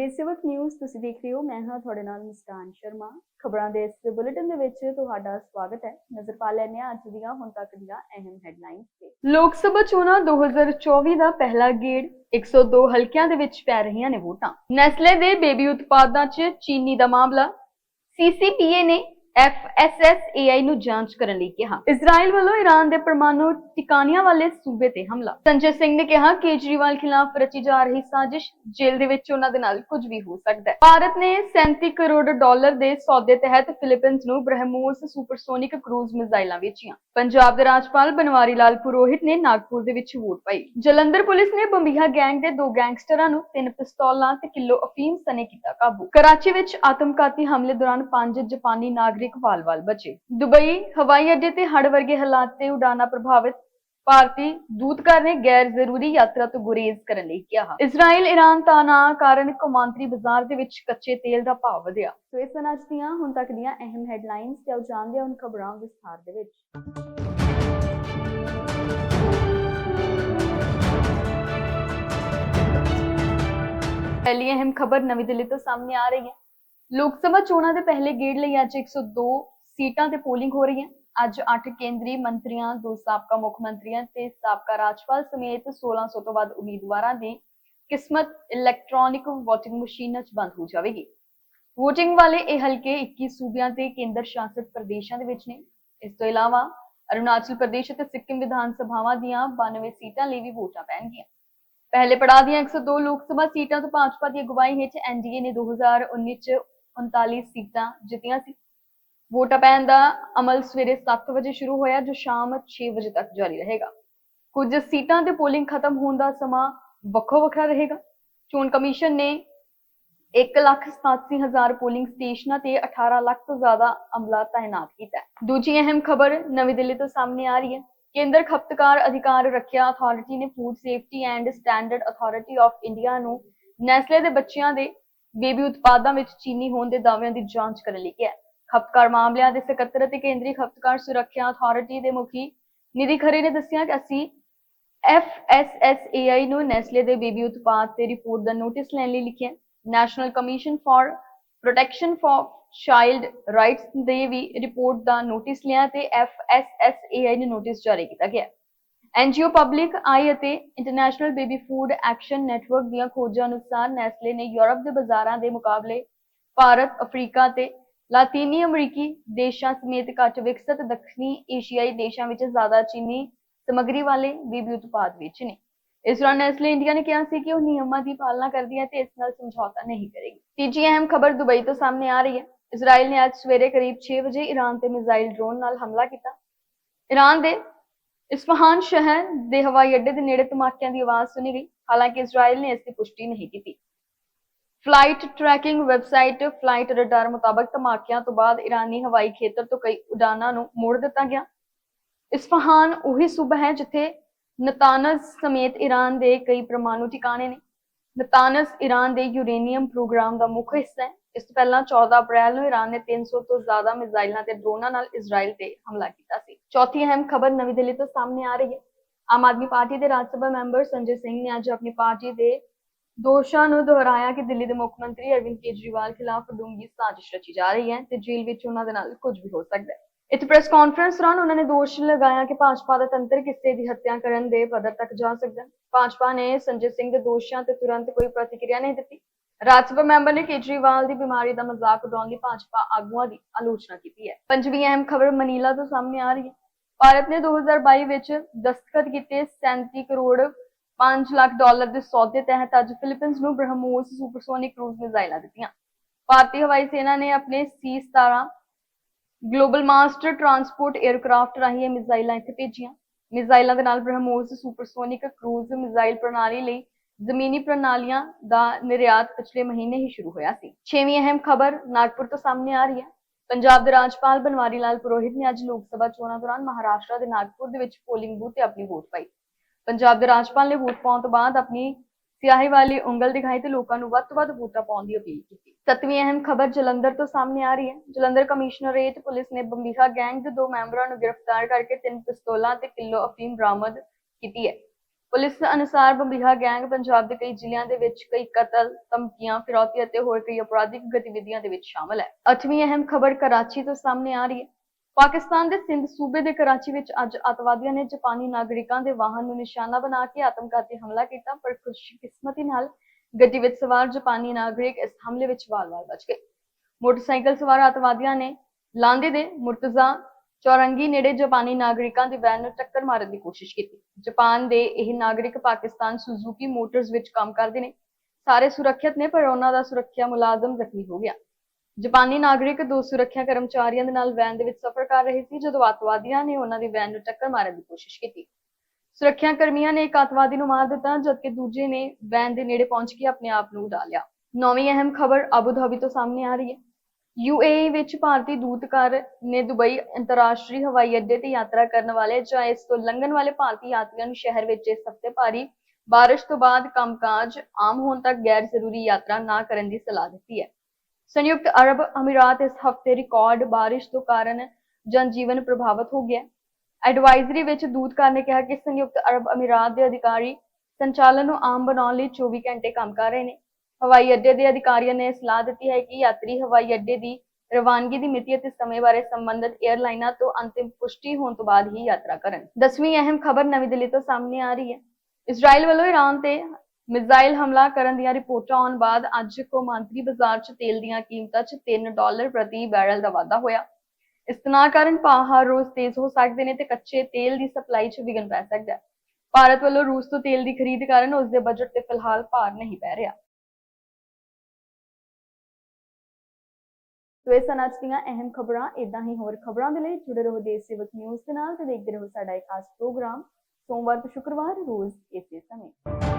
ਦੇਸ਼ ਸੇਵਕ ਨਿਊਜ਼ ਤੁਸੀਂ ਦੇਖ ਰਹੇ ਹੋ। ਮੈਂ ਹਾਂ ਤੁਹਾਡੇ ਨਾਲ ਮੁਸਕਾਨ ਸ਼ਰਮਾ। ਖਬਰਾਂ ਦੇ ਇਸ ਬੁਲੇਟਿਨ ਦੇ ਵਿੱਚ ਤੁਹਾਡਾ ਸਵਾਗਤ ਹੈ। ਨਜ਼ਰ ਪਾ ਲੈਂਦੇ ਅੱਜ ਦੀਆਂ ਹੁਣ ਤੱਕ ਦੀਆਂ ਅਹਿਮ ਹੈਡਲਾਈਨਸ ਤੇ। ਲੋਕ ਸਭਾ ਚੋਣਾਂ 2024 ਦਾ ਪਹਿਲਾ ਗੇੜ 102 ਹਲਕਿਆਂ ਦੇ ਵਿੱਚ ਪੈ ਰਹੀਆਂ ਨੇ ਵੋਟਾਂ। ਨੈਸਲੇ ਦੇ ਬੇਬੀ ਉਤਪਾਦਾਂ 'ਚ ਚੀਨੀ ਦਾ ਮਾਮਲਾ। ਸੀਸੀਪੀਏ ਨੇ FSSAI ਨੂੰ ਜਾਂਚ ਕਰਨ ਲਈ ਕਿਹਾ। ਇਜ਼ਰਾਈਲ ਵੱਲੋਂ ਈਰਾਨ ਦੇ ਪਰਮਾਣੂ ਟਿਕਾਣਿਆਂ ਵਾਲੇ ਸੂਬੇ ਤੇ ਹਮਲਾ। ਸੰਜੇ ਸਿੰਘ ਨੇ ਕਿਹਾ ਕੇਜਰੀਵਾਲ ਖਿਲਾਫ ਰਚੀ ਜਾ ਰਹੀ ਸਾਜ਼ਿਸ਼ ਜੇਲ੍ਹ ਦੇ ਵਿੱਚ ਉਹਨਾਂ ਦੇ ਨਾਲ ਕੁਝ ਵੀ ਹੋ ਸਕਦਾ ਹੈ। ਭਾਰਤ ਨੇ 37 ਕਰੋੜ ਡਾਲਰ ਦੇ ਸੌਦੇ ਤਹਿਤ ਫਿਲੀਪੀਨਜ਼ ਨੂੰ ਬ੍ਰਹਮੋਸ ਸੁਪਰਸੋਨਿਕ ਕਰੂਜ਼ ਮਿਜ਼ਾਈਲਾਂ ਵੇਚੀਆਂ। ਪੰਜਾਬ ਦੇ ਰਾਜਪਾਲ ਬਨਵਾਰੀ ਲਾਲ ਪੁਰੋਹਿਤ ਨੇ ਨਾਗਪੁਰ ਦੇ ਵਿੱਚ ਵੋਟ ਪਾਈ। ਜਲੰਧਰ ਪੁਲਿਸ ਨੇ ਬੰਬੀਹਾ ਗੈਂਗ ਦੇ ਦੋ ਗੈਂਗਸਟਰਾਂ ਨੂੰ ਤਿੰਨ ਪਿਸਤੌਲਾਂ ਤੇ ਕਿਲੋ ਅਫੀਮ ਸਣੇ ਕੀਤਾ ਕਾਬੂ। ਕਰਾਚੀ ਵਿੱਚ ਆਤਮਘਾਤੀ ਹਮਲੇ ਦੌਰਾਨ ਪੰਜ ਜਾਪਾਨੀ ਨਾਗਰਿਕ ਵਾਲ-ਵਾਲ ਬਚੇ। ਦੁਬਈ ਹਵਾਈ ਅੱਡੇ ਤੇ ਹੜ ਵਰਗੇ ਹਾਲਾਤ ਤੇ ਉਡਾਨਾਂ ਪ੍ਰਭਾਵਿਤ ਭਾਰਤੀ ਦੂਤਘਰ ਨੇ ਗੈਰ ਜ਼ਰੂਰੀ ਯਾਤਰਾ ਤੋਂ ਗੁਰੇਜ਼ ਕਰਨ ਲਈ ਕਿਹਾ। ਇਜ਼ਰਾਈਲ ਈਰਾਨ ਤਣਾਅ ਕਾਰਨ ਕੌਮਾਂਤਰੀ ਬਾਜ਼ਾਰ ਦੇ ਵਿੱਚ ਕੱਚੇ ਤੇਲ ਦਾ ਭਾਅ ਵਧਿਆ। ਸੋ ਇਸ ਸਨ ਅੱਜ ਦੀਆਂ ਹੁਣ ਤੱਕ ਦੀਆਂ ਅਹਿਮ ਹੈਡਲਾਈਨਸ ਤੇ ਆਓ ਜਾਣਦੇ ਹਾਂ ਹੁਣ ਖਬਰਾਂ ਵਿਸਥਾਰ ਦੇ ਵਿੱਚ। ਪਹਿਲੀ ਅਹਿਮ ਖਬਰ ਨਵੀਂ ਦਿੱਲੀ ਤੋਂ ਸਾਹਮਣੇ ਆ ਰਹੀ ਹੈ। ਲੋਕ ਸਭਾ ਚੋਣਾਂ ਦੇ ਪਹਿਲੇ ਗੇੜ ਲਈ ਅੱਜ 102 ਸੀਟਾਂ ਤੇ ਪੋਲਿੰਗ ਹੋ ਰਹੀ ਹੈ। ਅੱਜ 8 ਕੇਂਦਰੀ ਮੰਤਰੀਆਂ, ਦੋ ਸਾਬਕਾ ਮੁੱਖ ਮੰਤਰੀਆਂ ਤੇ ਸਾਬਕਾ ਰਾਜਪਾਲ ਸਮੇਤ 1600 ਤੋਂ ਵੱਧ ਉਮੀਦਵਾਰਾਂ ਦੀ ਕਿਸਮਤ ਇਲੈਕਟ੍ਰੋਨਿਕ VOTING ਮਸ਼ੀਨਾਂ 'ਚ ਬੰਦ ਹੋ ਜਾਵੇਗੀ। VOTING ਵਾਲੇ ਇਹ ਹਲਕੇ 21 ਸੂਬਿਆਂ ਤੇ ਕੇਂਦਰ ਸ਼ਾਸਿਤ ਪ੍ਰਦੇਸ਼ਾਂ ਦੇ ਵਿੱਚ ਨੇ। ਇਸ ਤੋਂ ਇਲਾਵਾ ਅਰੁਣਾਚਲ ਪ੍ਰਦੇਸ਼ ਅਤੇ ਸਿੱਕਮ ਵਿਧਾਨ ਸਭਾਵਾਂ ਦੀਆਂ 92 ਸੀਟਾਂ ਲਈ ਵੀ ਵੋਟਾਂ ਪੈਣਗੀਆਂ। ਪਹਿਲੇ ਪੜਾਅ ਦੀਆਂ 102 ਲੋਕ ਸਭਾ ਸੀਟਾਂ ਤੋਂ ਭਾਜਪਾ ਦੀ ਅਗਵਾਈ ਹੇਠ ਐਨਡੀਏ ਨੇ 2019 ਚ 39 ਸੀਟਾਂ ਜਿੱਤੀਆਂ ਸੀ। ਵੋਟਾਂ ਪੈਣ ਦਾ ਅਮਲ ਸਵੇਰੇ 7 ਵਜੇ ਸ਼ੁਰੂ ਹੋਇਆ ਜੋ ਸ਼ਾਮ 6 ਵਜੇ ਤੱਕ ਜਾਰੀ ਰਹੇਗਾ। ਕੁਝ ਸੀਟਾਂ ਤੇ ਪੋਲਿੰਗ ਖਤਮ ਹੋਣ ਦਾ ਸਮਾਂ ਵੱਖੋ ਵੱਖਰਾ ਰਹੇਗਾ। ਚੋਣ ਕਮਿਸ਼ਨ ਨੇ 1,87,000 ਪੋਲਿੰਗ ਸਟੇਸ਼ਨਾਂ ਤੇ 18 ਲੱਖ ਤੋਂ ਜ਼ਿਆਦਾ ਅਮਲਾ ਤਾਇਨਾਤ ਕੀਤਾ ਹੈ। ਦੂਜੀ ਅਹਿਮ ਖਬਰ ਨਵੀਂ ਦਿੱਲੀ ਤੋਂ ਸਾਹਮਣੇ ਆ ਰਹੀ ਹੈ। ਕੇਂਦਰ ਖਪਤਕਾਰ ਅਧਿਕਾਰ ਰੱਖਿਆ ਅਥਾਰਟੀ ਨੇ food safety and standard authority of India ਨੂੰ ਨੈਸਲੇ ਦੇ ਬੱਚਿਆਂ ਦੇ ਬੇਬੀ ਉਤਪਾਦਾਂ ਵਿੱਚ ਚੀਨੀ ਹੋਣ ਦੇ ਦਾਅਵਿਆਂ ਦੀ ਜਾਂਚ ਕਰਨ ਲਈ ਕਿਹਾ ਹੈ। ਖਪਤਕਾਰ ਮਾਮਲਿਆਂ ਦੇ ਸਕੱਤਰ ਅਤੇ ਕੇਂਦਰੀ ਖਪਤਕਾਰ ਸੁਰੱਖਿਆ ਅਥਾਰਟੀ ਦੇ ਮੁਖੀ ਨਿਧੀ ਖਰੇ ਨੇ ਦੱਸਿਆ ਕਿ ਅਸੀਂ FSSAI ਨੂੰ ਨੈਸਲੇ ਦੇ ਬੇਬੀ ਉਤਪਾਦ ਤੇ ਰਿਪੋਰਟ ਦਾ ਨੋਟਿਸ ਲੈਣ ਲਈ ਲਿਖਿਆ national commission for protection for child rights ਦੇ ਵੀ ਰਿਪੋਰਟ ਦਾ ਨੋਟਿਸ ਲਿਆ ਤੇ FSSAI ਨੂੰ ਨੋਟਿਸ ਜਾਰੀ ਕੀਤਾ ਗਿਆ ਐਨਜੀਓ ਪਬਲਿਕ ਆਈ ਅਤੇ international baby food action network ਦੀਆਂ ਖੋਜਾਂ ਅਨੁਸਾਰ ਨੈਸਲੇ ਨੇ ਯੂਰਪ ਦੇ ਬਾਜ਼ਾਰਾਂ ਦੇ ਮੁਕਾਬਲੇ ਭਾਰਤ, ਅਫਰੀਕਾ ਤੇ ਲਾਤੀਨੀ ਅਮਰੀਕੀ ਦੇਸ਼ਾਂ ਸਮੇਤ ਘੱਟ ਵਿਕਸਤ ਦੱਖਣੀ ਏਸ਼ੀਆਈ ਦੇਸ਼ਾਂ ਵਿੱਚ ਜ਼ਿਆਦਾ ਚੀਨੀ ਸਮੱਗਰੀ ਵਾਲੇ ਬੀਬੀ ਉਤਪਾਦ ਵਿੱਚ ਨੇ। ਇਸ ਦੌਰਾਨ ਨੈਸਲੇ ਇੰਡੀਆ ਨੇ ਕਿਹਾ ਸੀ ਕਿ ਉਹ ਨਿਯਮਾਂ ਦੀ ਪਾਲਣਾ ਕਰਦੀ ਹੈ ਤੇ ਇਸ ਨਾਲ ਸਮਝੌਤਾ ਨਹੀਂ ਕਰੇਗੀ। ਤੀਜੀ ਅਹਿਮ ਖਬਰ ਦੁਬਈ ਤੋਂ ਸਾਹਮਣੇ ਆ ਰਹੀ ਹੈ। ਇਜ਼ਰਾਈਲ ਨੇ ਅੱਜ ਸਵੇਰੇ ਕਰੀਬ 6 ਵਜੇ ਈਰਾਨ ਤੇ ਮਿਜ਼ਾਈਲ ਡਰੋਨ ਨਾਲ ਹਮਲਾ ਕੀਤਾ। ਈਰਾਨ ਦੇ ਇਸਫਹਾਨ ਸ਼ਹਿਰ ਦੇ ਹਵਾਈ ਅੱਡੇ ਦੇ ਨੇੜੇ ਧਮਾਕਿਆਂ ਦੀ ਆਵਾਜ਼ ਸੁਣੀ ਗਈ। ਹਾਲਾਂਕਿ ਇਜ਼ਰਾਈਲ ਨੇ ਇਸ ਦੀ ਪੁਸ਼ਟੀ ਨਹੀਂ ਕੀਤੀ। Flight tracking website flight radar ਮੁਤਾਬਕ ਧਮਾਕਿਆਂ ਤੋਂ ਬਾਅਦ ਈਰਾਨੀ ਹਵਾਈ ਖੇਤਰ ਤੋਂ ਕਈ ਉਡਾਨਾਂ ਨੂੰ ਮੋੜ ਦਿੱਤਾ ਗਿਆ। ਇਸਫਹਾਨ ਉਹੀ ਸੂਬਾ ਹੈ ਜਿੱਥੇ ਨਤਾਨਜ਼ ਸਮੇਤ ਈਰਾਨ ਦੇ ਕਈ ਪ੍ਰਮਾਣੂ ਟਿਕਾਣੇ ਨੇ। ਨਤਾਨਜ਼ ਈਰਾਨ ਦੇ ਯੂਰੇਨੀਅਮ ਪ੍ਰੋਗਰਾਮ ਦਾ ਮੁੱਖ ਹਿੱਸਾ ਹੈ। ਇਸ ਤੋਂ ਪਹਿਲਾਂ 14 ਅਪ੍ਰੈਲ ਨੂੰ ਈਰਾਨ ਨੇ 300 ਤੋਂ ਜ਼ਿਆਦਾ ਮਿਜ਼ਾਈਲਾਂ ਤੇ ਡਰੋਨਾਂ ਨਾਲ ਇਜ਼ਰਾਈਲ ਤੇ ਹਮਲਾ ਕੀਤਾ ਸੀ। ਚੌਥੀ ਅਹਿਮ ਖਬਰ ਨਵੀਂ ਦਿੱਲੀ ਤੋਂ ਸਾਹਮਣੇ ਆ ਰਹੀ ਹੈ। ਆਮ ਆਦਮੀ ਪਾਰਟੀ ਦੇ ਰਾਜ ਸਭਾ ਮੈਂਬਰ ਸੰਜੇ ਸਿੰਘ ਨੇ ਅੱਜ ਆਪਣੀ ਪਾਰਟੀ ਦੇ ਦੋਸ਼ਾਂ ਨੂੰ ਦੁਹਰਾਇਆ ਕਿ ਦਿੱਲੀ ਦੇ ਮੁੱਖ ਮੰਤਰੀ ਅਰਵਿੰਦ ਕੇਜਰੀਵਾਲ ਖਿਲਾਫ ਡੂੰਘੀ ਸਾਜ਼ਿਸ਼ ਰਚੀ ਜਾ ਰਹੀ ਹੈ ਤੇ ਜੇਲ੍ਹ ਵਿੱਚ ਉਹਨਾਂ ਦੇ ਨਾਲ ਕੁਝ ਵੀ ਹੋ ਸਕਦਾ ਹੈ। ਇਸ ਪ੍ਰੈਸ ਕਾਨਫਰੰਸ ਦੌਰਾਨ ਉਹਨਾਂ ਨੇ ਦੋਸ਼ ਲਗਾਇਆ ਕਿ ਭਾਜਪਾ ਦਾ ਤੰਤਰ ਕਿਸੇ ਦੀ ਹੱਤਿਆ ਕਰਨ ਦੇ ਪੱਧਰ ਤੱਕ ਜਾ ਸਕਦਾ ਹੈ। ਭਾਜਪਾ ਨੇ ਸੰਜੇ ਸਿੰਘ ਦੇ ਦੋਸ਼ਾਂ ਤੇ ਤੁਰੰਤ ਕੋਈ ਪ੍ਰਤੀਕਿਰਿਆ ਨਹੀਂ ਦਿੱਤੀ। ਰਾਜ ਸਭਾ ਮੈਂਬਰ ਨੇ ਕੇਜਰੀਵਾਲ ਦੀ ਬਿਮਾਰੀ ਦਾ ਮਜ਼ਾਕ ਉਡਾਉਣ ਲਈ ਭਾਜਪਾ ਆਗੂਆਂ ਦੀ ਆਲੋਚਨਾ ਕੀਤੀ ਹੈ। ਪੰਜਵੀਂ ਅਹਿਮ ਖਬਰ ਮਨੀਲਾ ਤੋਂ ਸਾਹਮਣੇ ਆ ਰਹੀ ਹੈ। ਭਾਰਤ ਨੇ 2022 ਵਿੱਚ ਦਸਤਖਤ ਕੀਤੇ 37 ਕਰੋੜ 5 ਲੱਖ ਡਾਲਰ ਦੇ ਸੌਦੇ ਤਹਿਤ ਅੱਜ ਫਿਲੀਪੀਨਜ਼ ਨੂੰ ਬ੍ਰਹਮੋਸ ਸੁਪਰਸੋਨਿਕ ਕਰੂਜ਼ ਮਿਜ਼ਾਈਲਾਂ ਦਿੱਤੀਆਂ। ਭਾਰਤੀ ਹਵਾਈ ਸੈਨਾ ਨੇ ਆਪਣੇ C-17 global master transport aircraft ਰਾਹੀਂ ਇਹ ਮਿਜ਼ਾਈਲਾਂ ਇੱਥੇ ਭੇਜੀਆਂ। ਮਿਜ਼ਾਈਲਾਂ ਦੇ ਨਾਲ ਬ੍ਰਹਮੋਸ ਸੁਪਰਸੋਨਿਕ ਕਰੂਜ਼ ਮਿਜ਼ਾਈਲ ਪ੍ਰਣਾਲੀ ਲਈ ਜ਼ਮੀਨੀ ਪ੍ਰਣਾਲੀਆਂ ਦਾ ਨਿਰਯਾਤ ਪਿਛਲੇ ਮਹੀਨੇ ਹੀ ਸ਼ੁਰੂ ਹੋਇਆ ਸੀ। ਛੇਵੀਂ ਅਹਿਮ ਖਬਰ ਨਾਗਪੁਰ ਤੋਂ ਸਾਹਮਣੇ ਆ ਰਹੀ ਹੈ। ਪੰਜਾਬ ਦੇ ਰਾਜਪਾਲ ਬਨਵਾਰੀ ਲਾਲ ਪੁਰੋਹਿਤ ਨੇ ਅੱਜ ਲੋਕ ਸਭਾ ਚੋਣਾਂ ਦੌਰਾਨ ਮਹਾਰਾਸ਼ਟਰ ਦੇ ਨਾਗਪੁਰ ਦੇ ਵਿੱਚ ਪੋਲਿੰਗ ਬੂਥ ਤੇ ਆਪਣੀ ਵੋਟ ਪਾਈ। ਪੰਜਾਬ ਦੇ ਰਾਜਪਾਲ ਨੇ ਵੋਟ ਪਾਉਣ ਤੋਂ ਬਾਅਦ ਆਪਣੀ ਸਿਆਹੀ ਵਾਲੀ ਉਂਗਲ ਦਿਖਾਈ ਤੇ ਲੋਕਾਂ ਨੂੰ ਵੱਧ ਤੋਂ ਵੱਧ ਵੋਟਾਂ ਪਾਉਣ ਦੀ ਅਪੀਲ ਕੀਤੀ ਸੱਤਵੀਂ ਅਹਿਮ ਖਬਰ ਜਲੰਧਰ ਤੋਂ ਸਾਹਮਣੇ ਆ ਰਹੀ ਹੈ ਜਲੰਧਰ ਕਮਿਸ਼ਨਰੇਟ ਪੁਲਿਸ ਨੇ ਬੰਬੀਹਾ ਗੈਂਗ ਦੇ ਦੋ ਮੈਂਬਰਾਂ ਨੂੰ ਗ੍ਰਿਫਤਾਰ ਕਰਕੇ ਤਿੰਨ ਪਿਸਤੌਲਾਂ ਤੇ ਕਿਲੋ ਅਫੀਮ ਬਰਾਮਦ ਕੀਤੀ ਹੈ ਪੁਲਿਸ ਅਨੁਸਾਰ ਬੰਬੀਹਾ ਗੈਂਗ ਪੰਜਾਬ ਦੇ ਕਈ ਜ਼ਿਲ੍ਹਿਆਂ ਦੇ ਵਿੱਚ ਕਈ ਕਤਲ, ਧਮਕੀਆਂ, ਫਿਰੌਤੀ ਅਤੇ ਹੋਰ ਕਈ ਅਪਰਾਧਿਕ ਗਤੀਵਿਧੀਆਂ ਦੇ ਵਿੱਚ ਸ਼ਾਮਲ ਹੈ। ਅੱਠਵੀਂ ਅਹਿਮ ਖਬਰ ਕਰਾਚੀ ਤੋਂ ਸਾਹਮਣੇ ਆ ਰਹੀ ਹੈ। ਪਾਕਿਸਤਾਨ ਦੇ ਸਿੰਧ ਸੂਬੇ ਦੇ ਕਰਾਚੀ ਵਿੱਚ ਅੱਜ ਅੱਤਵਾਦੀਆਂ ਨੇ ਜਾਪਾਨੀ ਨਾਗਰਿਕਾਂ ਦੇ ਵਾਹਨ ਨੂੰ ਨਿਸ਼ਾਨਾ ਬਣਾ ਕੇ ਆਤਮਘਾਤੀ ਹਮਲਾ ਕੀਤਾ, ਪਰ ਖੁਸ਼ਕਿਸਮਤੀ ਨਾਲ ਗੱਡੀ ਵਿੱਚ ਸਵਾਰ ਜਾਪਾਨੀ ਨਾਗਰਿਕ ਇਸ ਹਮਲੇ ਵਿੱਚ ਵਾਲ-ਵਾਲ ਬਚ ਗਏ। ਮੋਟਰਸਾਈਕਲ ਸਵਾਰ ਅੱਤਵਾਦੀਆਂ ਨੇ ਲਾਂਦੇ ਦੇ ਮੁਰਤਜ਼ਾ ਚੌਰੰਗੀ ਨੇੜੇ ਜਾਪਾਨੀ ਨਾਗਰਿਕਾਂ ਦੀ ਵੈਨ ਨੂੰ ਟੱਕਰ ਮਾਰਨ ਦੀ ਕੋਸ਼ਿਸ਼ ਕੀਤੀ। ਜਾਪਾਨ ਦੇ ਇਹ ਨਾਗਰਿਕ ਪਾਕਿਸਤਾਨ ਸੁਜ਼ੂਕੀ ਮੋਟਰਸ ਵਿੱਚ ਕੰਮ ਕਰਦੇ ਨੇ। ਸਾਰੇ ਸੁਰੱਖਿਅਤ ਨੇ, ਪਰ ਉਹਨਾਂ ਦਾ ਸੁਰੱਖਿਆ ਮੁਲਾਜ਼ਮ ਜ਼ਖਮੀ ਹੋ ਗਿਆ। ਜਾਪਾਨੀ ਨਾਗਰਿਕ, ਦੋ ਸੁਰੱਖਿਆ ਕਰਮਚਾਰੀਆਂ ਦੇ ਨਾਲ ਵੈਨ ਦੇ ਵਿੱਚ ਸਫ਼ਰ ਕਰ ਰਹੇ ਸੀ, ਜਦੋਂ ਅੱਤਵਾਦੀਆਂ ਨੇ ਉਹਨਾਂ ਦੀ ਵੈਨ ਨੂੰ ਟੱਕਰ ਮਾਰਨ ਦੀ ਕੋਸ਼ਿਸ਼ ਕੀਤੀ। ਸੁਰੱਖਿਆ ਕਰਮੀਆਂ ਨੇ ਇੱਕ ਅੱਤਵਾਦੀ ਨੂੰ ਮਾਰ ਦਿੱਤਾ, ਜਦਕਿ ਦੂਜੇ ਨੇ ਵੈਨ ਦੇ ਨੇੜੇ ਪਹੁੰਚ ਕੇ ਆਪਣੇ ਆਪ ਨੂੰ ਉਡਾ ਲਿਆ। ਨੌਵੀਂ ਅਹਿਮ ਖਬਰ ਆਬੂ ਧਾਬੀ ਤੋਂ ਸਾਹਮਣੇ ਆ ਰਹੀ ਹੈ। ਯੂਏਈ ਵਿੱਚ ਭਾਰਤੀ ਦੂਤਘਰ ਨੇ ਦੁਬਈ ਅੰਤਰਰਾਸ਼ਟਰੀ ਹਵਾਈ ਅੱਡੇ ਤੇ ਯਾਤਰਾ ਕਰਨ ਵਾਲੇ ਜਾਂ ਇਸ ਤੋਂ ਲੰਘਣ ਵਾਲੇ ਭਾਰਤੀ ਯਾਤਰੀਆਂ ਨੂੰ ਸ਼ਹਿਰ ਵਿੱਚ ਇਸ ਹਫ਼ਤੇ ਭਾਰੀ ਬਾਰਿਸ਼ ਤੋਂ ਬਾਅਦ ਕੰਮਕਾਜ ਆਮ ਹੋਣ ਤੱਕ ਗੈਰ ਜ਼ਰੂਰੀ ਯਾਤਰਾ ਨਾ ਕਰਨ ਦੀ ਸਲਾਹ ਦਿੱਤੀ ਹੈ। ਸੰਯੁਕਤ ਅਰਬ ਅਮੀਰਾਤ ਇਸ ਹਫ਼ਤੇ ਰਿਕਾਰਡ ਬਾਰਿਸ਼ ਤੋਂ ਕਾਰਨ ਜਨਜੀਵਨ ਪ੍ਰਭਾਵਿਤ ਹੋ ਗਿਆ ਐਡਵਾਈਜ਼ਰੀ ਵਿੱਚ ਦੂਤਘਰ ਨੇ ਕਿਹਾ ਕਿ ਸੰਯੁਕਤ ਅਰਬ ਅਮੀਰਾਤ ਦੇ ਅਧਿਕਾਰੀ ਸੰਚਾਲਨ ਨੂੰ ਆਮ ਬਣਾਉਣ ਲਈ 24 ਘੰਟੇ ਕੰਮ ਕਰ ਰਹੇ ਨੇ। ਹਵਾਈ ਅੱਡੇ ਦੇ ਅਧਿਕਾਰੀਆਂ ਨੇ ਸਲਾਹ ਦਿੱਤੀ ਹੈ ਕਿ ਯਾਤਰੀ ਹਵਾਈ ਅੱਡੇ ਦੀ ਰਵਾਨਗੀ ਦੀ ਮਿਤੀ ਅਤੇ ਸਮੇਂ ਬਾਰੇ ਸੰਬੰਧਿਤ ਏਅਰਲਾਈਨਾਂ ਤੋਂ ਅੰਤਿਮ ਪੁਸ਼ਟੀ ਹੋਣ ਤੋਂ ਬਾਅਦ ਹੀ ਯਾਤਰਾ ਕਰਨ। ਦਸਵੀਂ ਅਹਿਮ ਖਬਰ ਨਵੀਂ ਦਿੱਲੀ ਤੋਂ ਸਾਹਮਣੇ ਆ ਰਹੀ ਹੈ। ਇਜ਼ਰਾਈਲ ਵੱਲੋਂ ਈਰਾਨ ਤੇ ਮਿਜ਼ਾਈਲ ਹਮਲਾ ਕਰਨ ਦੀਆਂ ਰਿਪੋਰਟਾਂ ਆਉਣ ਬਾਅਦ ਅੱਜ ਕੌਮਾਂਤਰੀ ਬਾਜ਼ਾਰ 'ਚ ਤੇਲ ਦੀਆਂ ਕੀਮਤਾਂ 'ਚ 3 ਡਾਲਰ ਪ੍ਰਤੀ ਬੈਰਲ ਦਾ ਵਾਧਾ ਹੋਇਆ। ਇਸ ਤਣਾਅ ਕਾਰਨ ਭਾਅ ਹਰ ਰੋਜ਼ ਤੇਜ਼ ਹੋ ਸਕਦੇ ਨੇ ਤੇ ਕੱਚੇ ਤੇਲ ਦੀ ਸਪਲਾਈ 'ਚ ਵਿਘਨ ਪੈ ਸਕਦਾ ਹੈ। ਭਾਰਤ ਵੱਲੋਂ ਰੂਸ ਤੋਂ ਤੇਲ ਦੀ ਖਰੀਦ ਕਾਰਨ ਉਸ ਦੇ ਬਜਟ ਤੇ ਫਿਲਹਾਲ ਭਾਰ ਨਹੀਂ ਪੈ ਰਿਹਾ। ਸੋ ਇਹ ਸਨ ਅੱਜ ਦੀਆਂ ਅਹਿਮ ਖਬਰਾਂ ਇਦਾਂ ਹੀ ਹੋਰ ਖਬਰਾਂ ਦੇ ਲਈ ਜੁੜੇ ਰਹੋ ਦੇਸ਼ ਸੇਵਕ ਨਿਊਜ਼ ਦੇ ਨਾਲ ਤੇ ਦੇਖਦੇ ਰਹੋ ਸਾਡਾ ਇਹ ਖਾਸ ਪ੍ਰੋਗਰਾਮ ਸੋਮਵਾਰ ਤੋਂ ਸ਼ੁੱਕਰਵਾਰ ਰੋਜ਼ ਇਸੇ ਸਮੇਂ